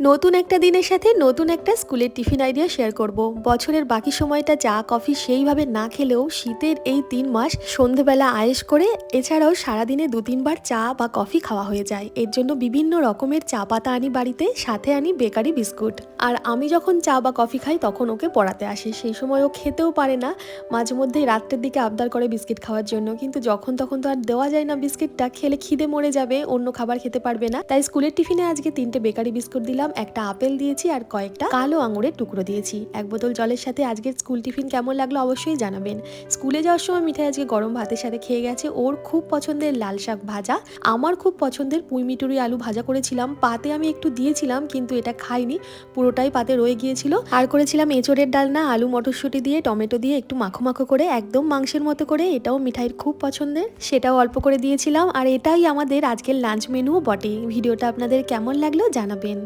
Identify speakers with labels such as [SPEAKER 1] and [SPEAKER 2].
[SPEAKER 1] নতুন একটা দিনের সাথে নতুন একটা স্কুলের টিফিন আইডিয়া শেয়ার করব। বছরের বাকি সময়টা চা, কফি সেইভাবে না খেলেও শীতের এই তিন মাস সন্ধেবেলা আয়েস করে এছাড়াও সারাদিনে দু, তিনবার চা বা কফি খাওয়া হয়ে যায়। এর জন্য বিভিন্ন রকমের চা পাতা আনি বাড়িতে, সাথে আনি বেকারি বিস্কুট। আর আমি যখন চা বা কফি খাই তখন ওকে পড়াতে আসে। সেই সময় ও খেতেও পারে না। মাঝে মধ্যে রাত্রের দিকে আবদার করে বিস্কিট খাওয়ার জন্য। কিন্তু যখন তখন তো আর দেওয়া যায় না বিস্কিটটা, খেলে খিদে মরে যাবে, অন্য খাবার খেতে পারবে না। তাই স্কুলের টিফিনে আজকে তিনটে বেকারি বিস্কুট দিলাম। একটা আপেল দিয়েছি আর কয়েকটা কালো আঙুরের টুকরো দিয়েছি। এক বোতল জলের সাথে আজকের স্কুল টিফিন কেমন লাগল অবশ্যই জানাবেন। স্কুলে যাওয়ার সময় মিঠাই আজকে গরম ভাতের সাথে খেয়ে গেছে। ওর খুব পছন্দের লাল শাক ভাজা, আমার খুব পছন্দের পুঁই মিটুরি আলু ভাজা করেছিলাম। পাতে আমি একটু দিয়েছিলাম, কিন্তু এটা খাইনি, পুরোটাই পাতে রয়ে গিয়েছিল। আর করেছিলাম এঁচড়ের ডালনা, আলু মটরশুঁটি দিয়ে, টমেটো দিয়ে একটু মাখো মাখো করে, একদম মাংসের মতো করে, এটাও মিঠাইয়ের খুব পছন্দের। সেটাও অল্প করে দিয়েছিলাম, আর এটাই আমাদের আজকের লাঞ্চ মেনুও বটে। ভিডিওটা আপনাদের কেমন লাগল জানাবেন।